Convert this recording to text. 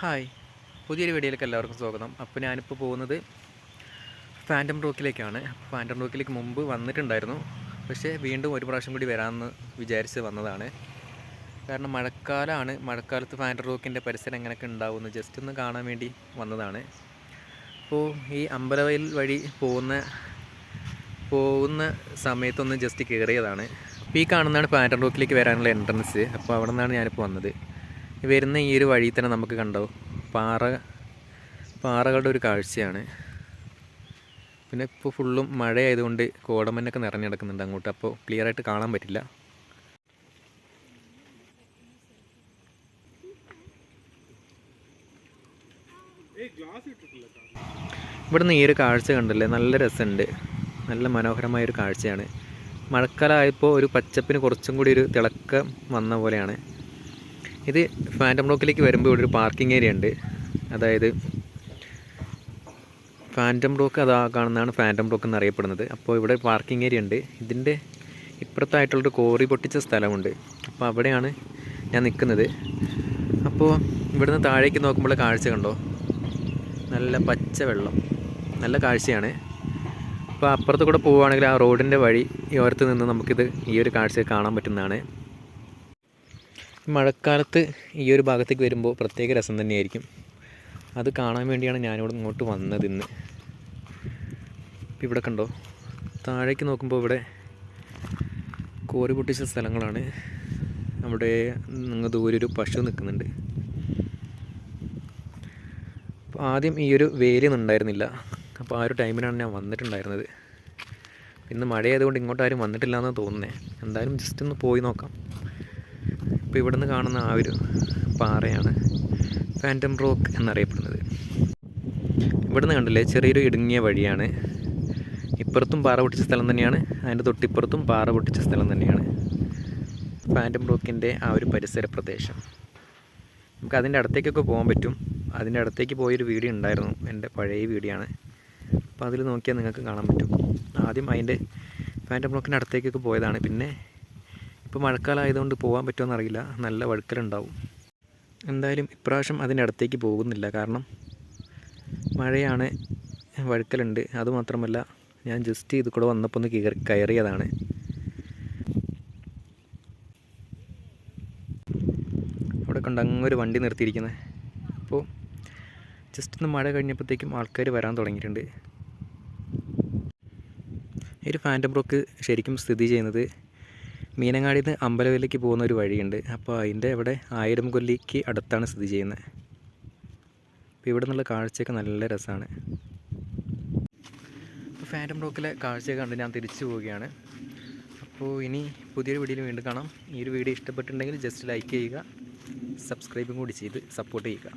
Hi. പുതിയൊരു വീഡിയോയിലേക്ക് എല്ലാവർക്കും സ്വാഗതം. അപ്പോൾ ഞാനിപ്പോൾ പോകുന്നത് ഫാന്റം റോക്കിലേക്കാണ് ഫാന്റം റോക്കിലേക്ക് മുമ്പ് വന്നിട്ടുണ്ടായിരുന്നു. പക്ഷേ വീണ്ടും ഒരു പ്രാവശ്യം കൂടി വരാമെന്ന് വിചാരിച്ച് വന്നതാണ്. കാരണം മഴക്കാലമാണ് മഴക്കാലത്ത് ഫാന്റം റോക്കിന്റെ പരിസരം എങ്ങനെയൊക്കെ ഉണ്ടാവുമെന്ന് ജസ്റ്റ് ഒന്ന് കാണാൻ വേണ്ടി വന്നതാണ്. അപ്പോൾ ഈ അമ്പലവയൽ വഴി പോകുന്ന പോകുന്ന സമയത്തൊന്ന് ജസ്റ്റ് കയറിയതാണ് അപ്പോൾ ഈ കാണുന്നതാണ് ഫാന്റം റോക്കിലേക്ക് വരാനുള്ള എൻട്രൻസ് അപ്പോൾ അവിടെ നിന്നാണ് ഞാനിപ്പോൾ വന്നത്. വരുന്ന ഈ ഒരു വഴി തന്നെ നമുക്ക് കണ്ടോ? പാറ പാറകളുടെ ഒരു കാഴ്ചയാണ്. പിന്നെ ഇപ്പോൾ ഫുള്ളും മഴയായതുകൊണ്ട് കോടമഞ്ഞൊക്കെ നിറഞ്ഞു കിടക്കുന്നുണ്ട് അങ്ങോട്ട്. അപ്പോൾ ക്ലിയർ ആയിട്ട് കാണാൻ പറ്റില്ല. ഇവിടുന്ന് ഈ ഒരു കാഴ്ച കണ്ടല്ലേ? നല്ല രസമുണ്ട്. നല്ല മനോഹരമായ ഒരു കാഴ്ചയാണ്. മഴക്കാലമായപ്പോൾ ഒരു പച്ചപ്പിന് കുറച്ചും കൂടി ഒരു തിളക്കം വന്ന പോലെയാണ്. ഇത് ഫാന്റം ബ്ലോക്കിലേക്ക് വരുമ്പോൾ ഇവിടെ ഒരു പാർക്കിംഗ് ഏരിയ ഉണ്ട്. അതായത് ഫാന്റം ബ്ലോക്ക് അതാ കാണുന്നതാണ് ഫാന്റം ബ്ലോക്ക് എന്നറിയപ്പെടുന്നത്. അപ്പോൾ ഇവിടെ പാർക്കിംഗ് ഏരിയ ഉണ്ട്. ഇതിന്റെ ഇപ്പുറത്തായിട്ടുള്ളൊരു കോറി പൊട്ടിച്ച സ്ഥലമുണ്ട്. അപ്പോൾ അവിടെയാണ് ഞാൻ നിൽക്കുന്നത് അപ്പോൾ ഇവിടുന്ന് താഴേക്ക് നോക്കുമ്പോൾ കാഴ്ച കണ്ടോ? നല്ല പച്ച വെള്ളം. നല്ല കാഴ്ചയാണ്. അപ്പോൾ അപ്പുറത്ത് കൂടെ പോവുകയാണെങ്കിൽ ആ റോഡിന്റെ വഴി ഈ ഓരത്ത് നിന്ന് നമുക്കിത് ഈ ഒരു കാഴ്ച കാണാൻ പറ്റുന്നതാണ്. മഴക്കാലത്ത് ഈ ഒരു ഭാഗത്തേക്ക് വരുമ്പോൾ പ്രത്യേക രസം തന്നെയായിരിക്കും. അത് കാണാൻ വേണ്ടിയാണ് ഞാനിവിടെ ഇങ്ങോട്ട് വന്നത് ഇന്ന്. ഇവിടെ കണ്ടോ? താഴേക്ക് നോക്കുമ്പോൾ ഇവിടെ കോറി പൊട്ടിച്ച സ്ഥലങ്ങളാണ്. അവിടെ നിങ്ങൾ ദൂരെ ഒരു പശു നിൽക്കുന്നുണ്ട്. അപ്പോൾ ആദ്യം ഈ ഒരു വേലിയൊന്നും ഉണ്ടായിരുന്നില്ല. അപ്പോൾ ആ ഒരു ടൈമിനാണ് ഞാൻ വന്നിട്ടുണ്ടായിരുന്നത്. ഇന്ന് മഴയായതുകൊണ്ട് ഇങ്ങോട്ട് ആരും വന്നിട്ടില്ല എന്നാണ് തോന്നുന്നത് എന്തായാലും ജസ്റ്റ് ഒന്ന് പോയി നോക്കാം. ഇപ്പോൾ നിന്ന് കാണുന്ന ആ ഒരു പാറയാണ് ഫാന്റം റോക്ക് എന്നറിയപ്പെടുന്നത്. ഇവിടുന്ന് കണ്ടില്ലേ? ചെറിയൊരു ഇടുങ്ങിയ വഴിയാണ്. ഇപ്പുറത്തും പാറ പൊട്ടിച്ച സ്ഥലം തന്നെയാണ്. അതിന്റെ തൊട്ടിപ്പുറത്തും പാറ പൊട്ടിച്ച സ്ഥലം തന്നെയാണ്. ഫാന്റം റോക്കിന്റെ ആ ഒരു പരിസര പ്രദേശം. നമുക്ക് അതിന്റെ അടുത്തേക്കൊക്കെ പോകാൻ പറ്റും. അതിന്റെ അടുത്തേക്ക് പോയൊരു വീഡിയോ ഉണ്ടായിരുന്നു. എന്റെ പഴയ വീഡിയോ ആണ് അപ്പോൾ അതിൽ നോക്കിയാൽ നിങ്ങൾക്ക് കാണാൻ പറ്റും. ആദ്യം അതിന്റെ ഫാന്റം റോക്കിന്റെ അടുത്തേക്കൊക്കെ പോയതാണ്. പിന്നെ ഇപ്പോൾ മഴക്കാലം ആയതുകൊണ്ട് പോകാൻ പറ്റുമോ എന്നറിയില്ല. നല്ല വഴുക്കലുണ്ടാവും. എന്തായാലും ഇപ്രാവശ്യം അതിന്റെ അടുത്തേക്ക് പോകുന്നില്ല. കാരണം മഴയാണ് വഴുക്കലുണ്ട്. അതുമാത്രമല്ല ഞാൻ ജസ്റ്റ് ഇത് കൂടെ വന്നപ്പോൾ ഒന്ന് കയറി കയറിയതാണ്. അവിടെ കണ്ടങ്ങൊരു വണ്ടി നിർത്തിയിരിക്കുന്നത് അപ്പോൾ ജസ്റ്റ് ഒന്ന് മഴ കഴിഞ്ഞപ്പോഴത്തേക്കും ആൾക്കാർ വരാൻ തുടങ്ങിയിട്ടുണ്ട്. ഈ ഒരു ഫാന്റം ബ്രോക്ക് ശരിക്കും സ്ഥിതി ചെയ്യുന്നത് മീനങ്ങാടിയിൽ നിന്ന് അമ്പലവിലേക്ക് പോകുന്ന ഒരു വഴിയുണ്ട്. അപ്പോൾ അതിന്റെ അവിടെ ആയിരം കൊല്ലിക്ക് അടുത്താണ് സ്ഥിതി ചെയ്യുന്നത്. അപ്പോൾ ഇവിടെ നിന്നുള്ള കാഴ്ചയൊക്കെ നല്ല രസമാണ്. അപ്പോൾ ഫാന്റം ബ്ലോക്കിലെ കാഴ്ചയൊക്കെ കണ്ട് ഞാൻ തിരിച്ചു പോവുകയാണ്. അപ്പോൾ ഇനി പുതിയൊരു വീഡിയോയിൽ വീണ്ടും കാണാം. ഈ ഒരു വീഡിയോ ഇഷ്ടപ്പെട്ടിട്ടുണ്ടെങ്കിൽ ജസ്റ്റ് ലൈക്ക് ചെയ്യുക സബ്സ്ക്രൈബും കൂടി ചെയ്ത് സപ്പോർട്ട് ചെയ്യുക.